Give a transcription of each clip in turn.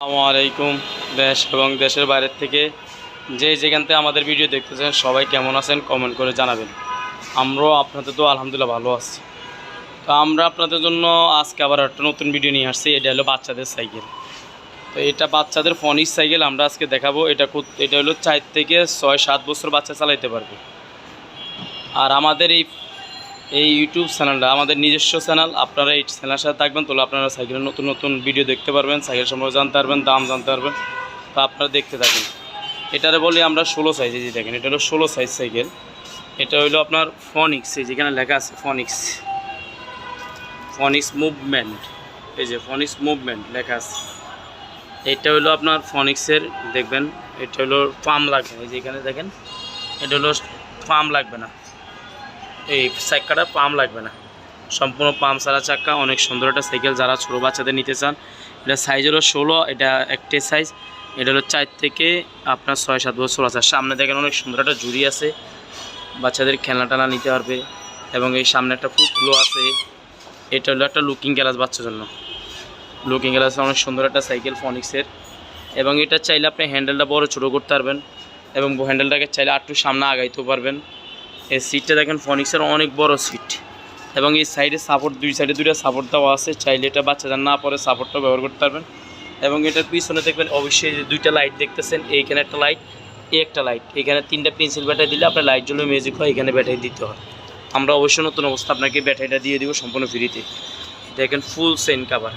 আসসালামু আলাইকুম দেশ এবং দেশের বাইরের থেকে যে যেখান থেকে আমাদের ভিডিও দেখতেছেন, সবাই কেমন আছেন কমেন্ট করে জানাবেন। আমরাও আপনাদের তো আলহামদুলিল্লাহ ভালো আছি। তো আমরা আপনাদের জন্য আজকে আবার একটা নতুন ভিডিও নিয়ে আসছি, এটা হলো বাচ্চাদের সাইকেল। তো এটা বাচ্চাদের ফনিক সাইকেল, আমরা আজকে দেখাবো এটা এটা হলো চার থেকে ছয় সাত বছর বাচ্চা চালাইতে পারবে। আর আমাদের এই এই ইউটিউব চ্যানেলটা আমাদের নিজস্ব চ্যানেল আপনারা এই চ্যানেলের সাথে থাকবেন, তাহলে আপনারা সাইকেলের নতুন নতুন ভিডিও দেখতে পারবেন, সাইকেল সম্পর্কে জানতে পারবেন, দাম জানতে পারবেন, তো আপনারা দেখতে থাকেন। এটারে বলি আমরা ষোলো সাইজ এই যে দেখেন, এটা হলো ষোলো সাইজ সাইকেল। এটা হলো আপনার ফনিক্স এই যেখানে লেখা আছে ফনিক্স ফনিক্স মুভমেন্ট এই যে ফনিক্স মুভমেন্ট লেখা আছে। এটা হলো আপনার ফনিক্সের দেখবেন, এটা হলো পাম লাগবে, এই যে এখানে দেখেন, এটা হলো পাম লাগবে না। এই চাক্কাটা পাম লাগবে না। সম্পূর্ণ পাম সারা চাক্কা, অনেক সুন্দর একটা সাইকেল যারা ছোটো বাচ্চাদের নিতে চান। এটা সাইজ হলো ষোলো, এটা একটি সাইজ এটা হলো চার থেকে আপনার ছয় সাত বছর আছে। সামনে দেখেন অনেক সুন্দর একটা জুড়ি আছে। বাচ্চাদের খেলনা টানা নিতে পারবে এবং এই সামনে একটা ফুটগুলো আছে। এটা হলো একটা লুকিং গ্লাস বাচ্চার জন্য। লুকিং গ্লাস অনেক সুন্দর একটা সাইকেল ফনিক্সের এবং এটা চাইলে আপনি হ্যান্ডেলটা বড় ছোটো করতে পারবেন এবং হ্যান্ডেলটাকে চাইলে আরটু সামনে আগাইতেও পারবেন। এই সিটটা দেখেন ফনিক্সের অনেক বড় সিট এবং এই সাইডে সাপোর্ট দুই সাইডে দুইটা সাপোর্ট দেওয়া আছে। চাইলে এটা বাচ্চাদের না পরে সাপোর্টটা ব্যবহার করতে পারবেন। এবং এটার পিছনে দেখবেন, অবশ্যই যে দুইটা লাইট দেখতেছেন, এইখানে একটা লাইট এই একটা লাইট এখানে তিনটা পেন্সিল ব্যাটারি দিলে আপনার লাইট জ্বলে ম্যাজিক হয়, এখানে ব্যাটারি দিতে হয়। আমরা অবশ্যই নতুন অবস্থা আপনাকে ব্যাটারিটা দিয়ে দিব সম্পূর্ণ ফ্রিতে দেখেন ফুল সেন কাভার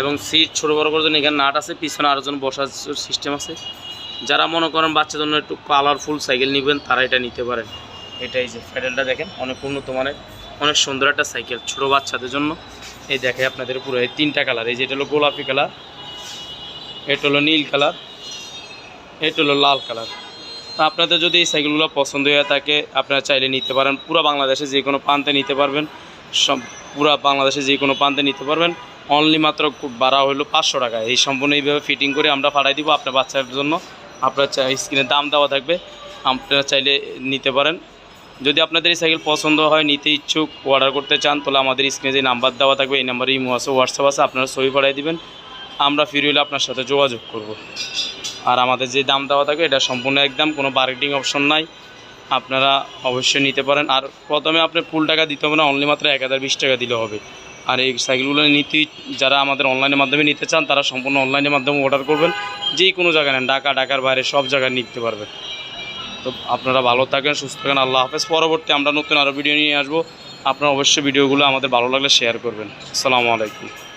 এবং সিট ছোটো বড়ো জন্য এখানে নাট আছে, পিছনে আরও জন বসার সিস্টেম আছে। যারা মনে করেন বাচ্চার জন্য একটু কালারফুল সাইকেল নেবেন, তারা এটা নিতে পারেন। এটাই যে প্যাডেলটা দেখেন, অনেক উন্নত মানের, অনেক সুন্দর একটা সাইকেল ছোটো বাচ্চাদের জন্য। এই দেখে আপনাদের পুরো এই তিনটা কালার এই যেটা হলো গোলাপি কালার এটা হলো নীল কালার এটা হলো লাল কালার আপনাদের যদি এই সাইকেলগুলো পছন্দ হয়ে থাকে, আপনারা চাইলে নিতে পারেন। পুরো বাংলাদেশে যে কোনো প্রান্তে নিতে পারবেন। সব পুরো বাংলাদেশে যে কোনো প্রান্তে নিতে পারবেন। অনলি মাত্র খুব ভাড়া হলো পাঁচশো টাকা। এই সম্পূর্ণ এইভাবে ফিটিং করে আমরা পাঠাই দিব আপনার বাচ্চার জন্য। আপনার চাই স্ক্রিনে দাম দেওয়া থাকবে, আপনারা চাইলে নিতে পারেন। যদি আপনাদের এই সাইকেল পছন্দ হয়, নিতে ইচ্ছুক অর্ডার করতে চান, তাহলে আমাদের স্ক্রিনে যে নাম্বার দেওয়া থাকবে, এই নাম্বারে ইমো আছে হোয়াটসঅ্যাপ আছে, আপনারা ছবি পাঠিয়ে দিবেন। আমরা ফিরে হলে আপনার সাথে যোগাযোগ করব। আর আমাদের যে দাম দেওয়া থাকবে, এটা সম্পূর্ণ একদম, কোনো বার্গেটিং অপশন নাই। আপনারা অবশ্যই নিতে পারেন। আর প্রথমে আপনি ফুল টাকা দিতে হবে না অনলি মাত্র এক হাজার বিশ টাকা দিলে হবে। আর এই সাইকেলগুলো নিতে যারা আমাদের অনলাইনের মাধ্যমে নিতে চান, তারা সম্পূর্ণ অনলাইনের মাধ্যমে অর্ডার করবেন। যেই কোনো জায়গায় নেন ডাকা ডাকার বাইরে সব জায়গায় নিতে পারবেন। তো আপনারা ভালো থাকেন, সুস্থ থাকেন, আল্লাহ হাফেজ। পরবর্তী আমরা নতুন আরও ভিডিও নিয়ে আসব। আপনারা অবশ্যই ভিডিওগুলো আমাদের ভালো লাগলে শেয়ার করবেন। আসসালামু আলাইকুম।